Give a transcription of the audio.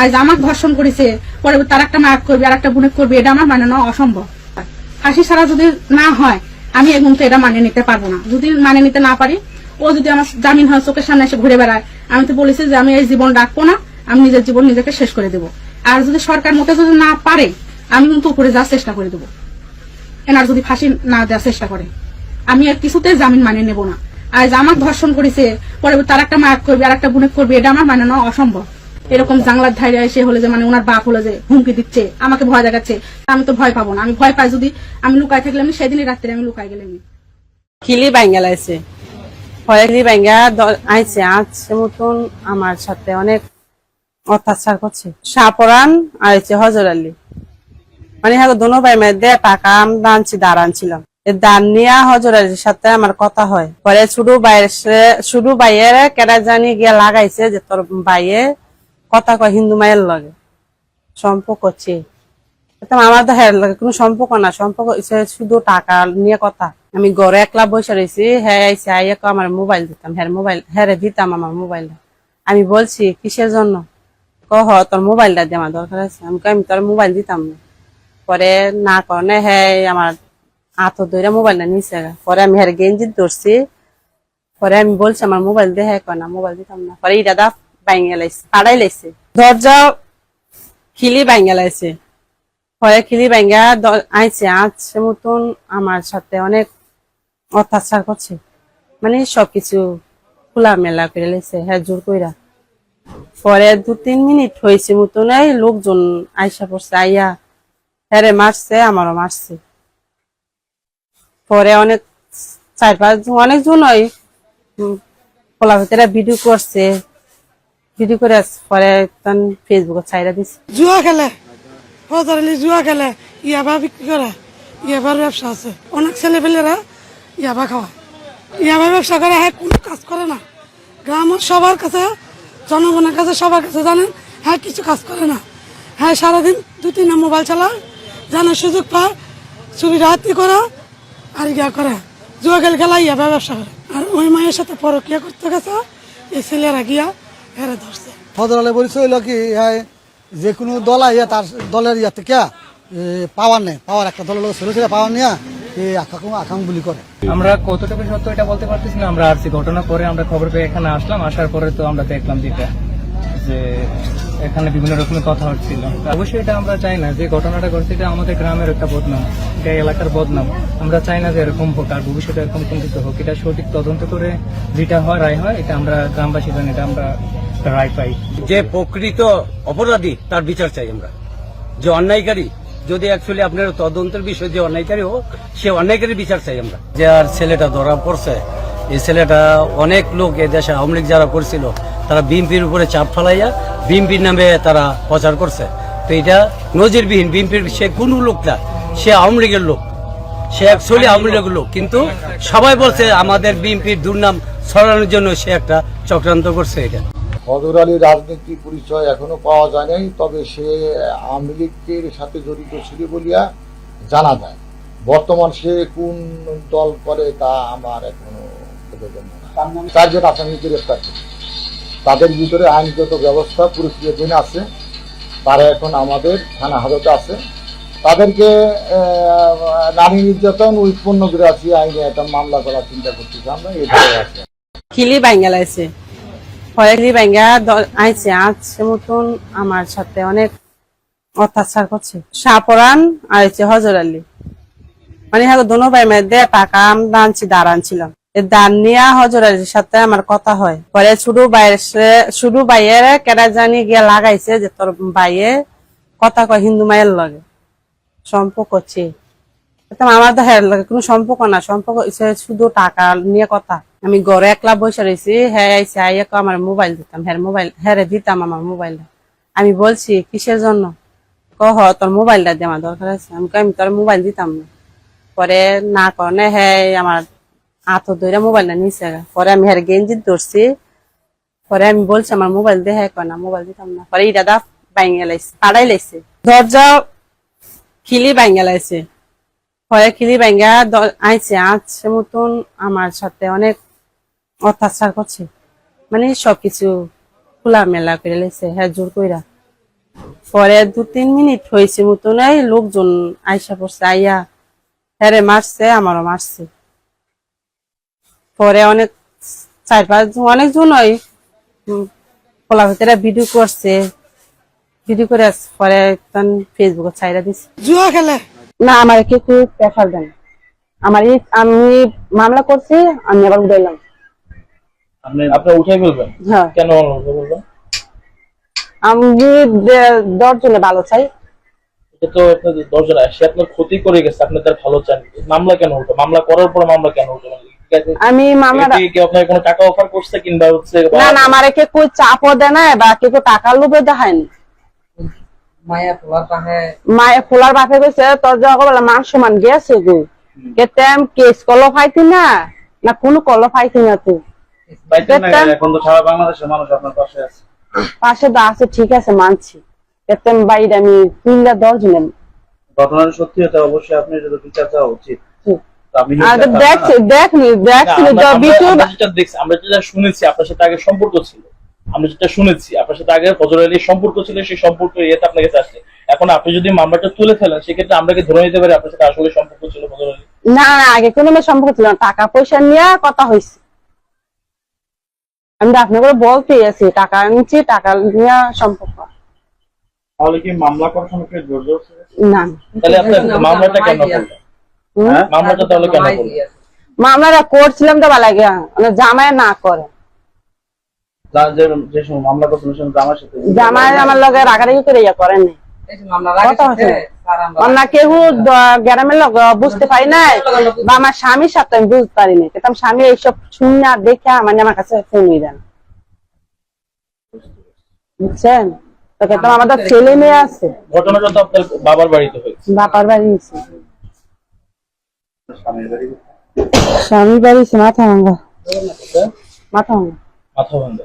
আজ আমাকে ধর্ষণ করেছে, পরে তার একটা মায়াক করবে, আর একটা বুনেক করবে, এটা আমার মানে নেওয়া অসম্ভব। ফাঁসি ছাড়া যদি না হয়, আমি এই মুহূর্তে এটা মানে নিতে পারব না। যদি মানে নিতে না পারি, ও যদি আমার জামিন হয়, চোখের সামনে এসে ঘুরে বেড়ায়, আমি তো বলেছি যে আমি এই জীবন রাখব না, আমি নিজের জীবন নিজেকে শেষ করে দেবো। আর যদি সরকার মতে যদি না পারে, আমি কিন্তু উপরে যাওয়ার চেষ্টা করে দেবো। এনার যদি ফাঁসি না দেওয়ার চেষ্টা করে, আমি আর কিছুতে জামিন মানে নেব না। আজ আমার ধর্ষণ করেছে, পরে তার একটা মায়াক করবে আর একটা বুনেক করবে, এটা আমার মানে না অসম্ভব। এরকম জাংলার ধাইরে এসে হলে যে মানে ওনার বাপ হলে যে, হুমকি দিচ্ছে, আমাকে ভয় দেখাচ্ছে, আমি তো ভয় পাবো না। আমি ভয় পাই যদি আমি লুকায় থাকলে, আমি সেদিনই রাত্রে আমি লুকাই গেলাম কিলি বাইঙ্গা লাইছে। পরে কিলি বাইঙ্গা আইছে আজকে মতন আমার সাথে অনেক অত্যাচার করছে। সাপরান হচ্ছে হজর আলী। মানে হ্যাঁ দোনো ভাই মধ্যে টাকা আম দানছি দাঁড়ান ছিলাম এ দান নিয়ে হজর সাথে আমার কথা হয়। পরে শুরু বাইরে শুরু জানি গিয়ে লাগাইছে যে তোর বাইয়ে কথা কয় হিন্দু মায়ের লগে। সম্পর্ক হচ্ছে আমার তো হ্যাঁ লাগে কোনো সম্পর্ক না। সম্পর্ক শুধু টাকা নিয়ে কথা। আমি ঘরে একলা বসে রয়েছি হ্যাঁ আইসে আইয়াকে আমার মোবাইল দিতাম। হ্যাঁ মোবাইল হ্যাঁ দিতাম আমার মোবাইলটা। আমি বলছি, কিসের জন্য? কহ, তোর মোবাইলটা দিয়ে আমার দরকার আছে। আমি আমি তোর মোবাইল দিতাম না। পরে না করনে হ্যাঁ আমার হাত ধরে মোবাইলটা নিচে পরে আমি হ্যাঁ গেঞ্জি ধরছি। পরে আমি বলছি, আমার মোবাইল দিয়ে হ্যাঁ না, মোবাইল দিতাম না। পরে দাদা বাইঙ্গে লাইছে পাড়াই লাইছে। দরজা খিলি বাইঙ্গে লাইছে। পরে খিলি বাইঙ্গা আইছে, আজকে মতন আমার সাথে অনেক অত্যাচার করছে। মানে সবকিছু খোলা মেলা করে লেছে হ্যাঁ জোর কইরা। পরে দু তিন মিনিট হয়েছে মতন লোকজন আইসা পড়ছে, আইয়া হ্যাঁ মারছে, আমারও মারছে। পরে অনেক চার পাঁচ অনেকজন ওই খোলা ভিতরে ভিডিও করছে। ভিডিও করে পরে ফেসবুকে ছাইরা দিছে। জুয়া খেলে জুয়া খেলে, ইয়াবা বিক্রি করে, ইয়াবার ব্যবসা আছে। অনেক ছেলেপেলেরা ইয়াবা খাওয়ায়। ইয়াবা ব্যবসা করে হ্যাঁ কোনো কাজ করে না। গ্রামের সবার কাছে, জনগণের কাছে, সবার কাছে জানেন হ্যাঁ কিছু কাজ করে না। হ্যাঁ সারাদিন দু তিনটা মোবাইল চালায়, জানার সুযোগ পায় সুবিধা হাতি করে আর ইয়া করে জুয়া খেল খেলা ইয়াবা ব্যবসা করে। আর ওই মায়ের সাথে পরকিয়া করতে গেছে এই ছেলেরা গিয়া হেরে ধরছে। ফদরালে বলছে হইল কি হ্যাঁ যে কোনো দল আইয়া তার দলের ইয়াতে কে পাওয়ার নেই পাওয়ার একটা দলের লোক ছেলে ছেলে পাওয়ার নিয়ে এই আকাম আকাম বলি করে। আমরা কতটুকু সত্য এটা বলতে পারতেছি না আমরা আসছি ঘটনা পরে আমরা খবর পেয়ে এখানে আসলাম আসার পরে তো আমরা দেখলাম যেটা যে এখানে বিভিন্ন রকমের কথা হচ্ছিল। অবশ্যই এটা আমরা চাই না যে ঘটনাটা ঘটছে এটা আমাদের গ্রামের একটা বদনাম এটা এলাকার বদনাম। আমরা চাই না যে এরকম হোক আর ভবিষ্যতে এরকম কোন কিছু হোক। এটা সঠিক তদন্ত করে যেটা হয় রায় হয় এটা আমরা গ্রামবাসী জানি এটা আমরা রায় পাই। যে প্রকৃত অপরাধী তার বিচার চাই আমরা। যে অন্যায়কারী যদি অ্যাকচুয়ালি আপনার তদন্তের বিষয় যে অন্যায়কারী হোক সে অন্যায়কারী বিচার চাই আমরা। যে আর ছেলেটা ধরা পড়ছে এই ছেলেটা অনেক লোক এ দেশে আওয়ামী লীগ যারা করছিল তারা বিএনপির উপরে চাপ ফেলাইয়া বিএনপির নামে তারা প্রচার করছে। তো এটা নজিরবিহীন। বিএনপির সে কোন লোক না। সে আওয়ামী লীগের লোক। সে অ্যাকচুয়ালি আওয়ামী লীগের লোক। কিন্তু সবাই বলছে আমাদের বিএনপির দুর্নাম ছড়ানোর জন্য সে একটা চক্রান্ত করছে এটা। ফজর আলীর রাজনীতি পরিচয় এখনও পাওয়া যায় নাই, তবে সে আওয়ামী লীগের সাথে জড়িত ছিল বলিয়া জানা যায়। বর্তমান সে কোন দল করে তা আমার এখনও না। চারজন আসামি গ্রেফতার করেছে। তাদের ভিতরে আইনগত ব্যবস্থা পুরস্কৃতধীন আছে। তারা এখন আমাদের থানা হাজতে আছে। তাদেরকে নারী নির্যাতন উৎপন্ন করে আছি আইনে একটা মামলা করার চিন্তা করতেছি আমরা এটাই আছে। কিলি বাইঙ্গা লাইছে। পরে কিলি আইছে আজকে মতন আমার সাথে অনেক অত্যাচার করছে। সাপরান আর হচ্ছে হজর আলী। মানে হ্যাঁ দোনো ভাই মধ্যে টাকা আম দানছি দাঁড়ান ছিলাম এ দান নিয়ে হজর আলীর সাথে আমার কথা হয়। পরে জানি লাগাইছে যে তোর কথা কয় হিন্দু মায়ের লগে। সম্পর্ক কোনো শুধু টাকা নিয়ে কথা। আমি ঘরে একলা বসে রয়েছি হ্যাঁ আমার মোবাইল দিতাম। হ্যাঁ মোবাইল হ্যাঁ দিতাম আমার মোবাইলটা আমি বলছি, কিসের জন্য? কহ, তোর মোবাইলটা দিয়ে আমার দরকার আছে। আমি আমি তোর মোবাইল দিতাম না। পরে না করনে হ্যাঁ আমার হাত ধরে মোবাইলটা নিচে পরে আমি হ্যাঁ গেঞ্জি ধরছি। পরে আমি বলছি, আমার মোবাইল দিয়ে হ্যাঁ না, মোবাইল দিতাম না। পরে এই দাদা বাইঙ্গে লাইছে পাড়াই লাইছে। দরজা খিলি বাইঙ্গে লাইছে। পরে খিলি দ- আইছে আজকে মতন আমার সাথে অনেক অত্যাচার করছে। মানে সবকিছু খোলা মেলা করে লেছে হ্যাঁ জোর কইরা। পরে দু তিন মিনিট হয়েছে মতন লোকজন আইসা পড়ছে, আইয়া হ্যাঁ মারছে, আমারও মারছে। পরে অনেক চার পাঁচ অনেকজন ওই খোলা ভিতরে ভিডিও করছে। ভিডিও করে পরে ফেসবুকে ছাইরা দিছে। জুয়া খেলে? না আমার কিছু প্রেশার দেন। আমার এই- আমি মামলা করছি আমি আবার উঠাইলাম। আপনি আপনি উঠাই ফেলবেন? হ্যাঁ। কেন ফেলবেন আমি দশজনে ভালো চাই। এটা তো আপনার সে আপনার ক্ষতি করে গেছে আপনি তার ভালো চান। মামলা কেন উঠে? মামলা করার পর মামলা কেন উঠে? ঠিক আছে, আমি মামলাটা কি আপনার কোনো টাকা অফার করছে কিংবা হচ্ছে না না আমার কে কই চাপও দেয় না বা কেউ টাকার লোভে দেখায়নি মায়ে খোলার বাপে কইছে তোর যখন বলে মান সমান গেছে গো। কেতেম কেস কল ফাইতি না না কোনো কল ফাইতি না তুই এখন তো সারা বাংলাদেশের মানুষ আপনার পাশে আছে। পাশে তো আছে ঠিক আছে মানছি। কেতেম বাইরে আমি তিনটা দশজনে ঘটনাটা সত্যি হতে অবশ্যই আপনি তো বিচার চাওয়া উচিত। তো আপনি আর যদি চান- দেখছি দেখনি দেখছি না, আমরা- আমরা- ভিডিও আমরা যেটা দেখছি আমরা যেটা শুনেছি আপনার সাথে আগে সম্পর্ক ছিল। আমরা যেটা শুনেছি আপনার সাথে আগে ফজর আলীর সম্পর্ক ছিল সেই সম্পর্ক ইয়েতে আপনার কাছে আসছে। এখন আপনি যদি মামলাটা তুলে ফেলেন সেক্ষেত্রে আমরা কি ধরে নিতে পারি আপনার সাথে আসলে সম্পর্ক ছিল ফজর আলী না না আগে কোনো মেয়ে সম্পর্ক ছিল না টাকা পয়সা নিয়ে কথা হয়েছে। আমি আপনাকে বলতে আছি টাকা নিচ্ছি টাকা নিয়ে সম্পর্ক। তাহলে কি মামলা করার সময় জোর জোর না। তাহলে আপনার মামলাটা কেন করলেন? মামলাটা তাহলে কেন করলেন মামলাটা করছিলাম তো ভালো লাগে মানে জামাই না করে। যা- যে যে সময় মামলা করছেন সেই সময় জামার সাথে জামাই আমার লগে রাগারাগি করে ইয়ে করেন না কেউ গ্রামের লোক বুঝতে পারি নাই বা আমার স্বামীর সাথে আমি বুঝতে পারি কিন্তু স্বামী এইসব শুনে আর দেখে মানে আমার কাছে ফোন দেন বুঝছেন? আমাদের ছেলে মেয়ে আছে। ঘটনাটা তো আপনার বাবার বাড়িতে হয়েছে। স্বামীর বাড়ি স্বামী বাড়ি মাথা ভাঙ্গা মাথা ভাঙ্গা মাথা ভাঙ্গা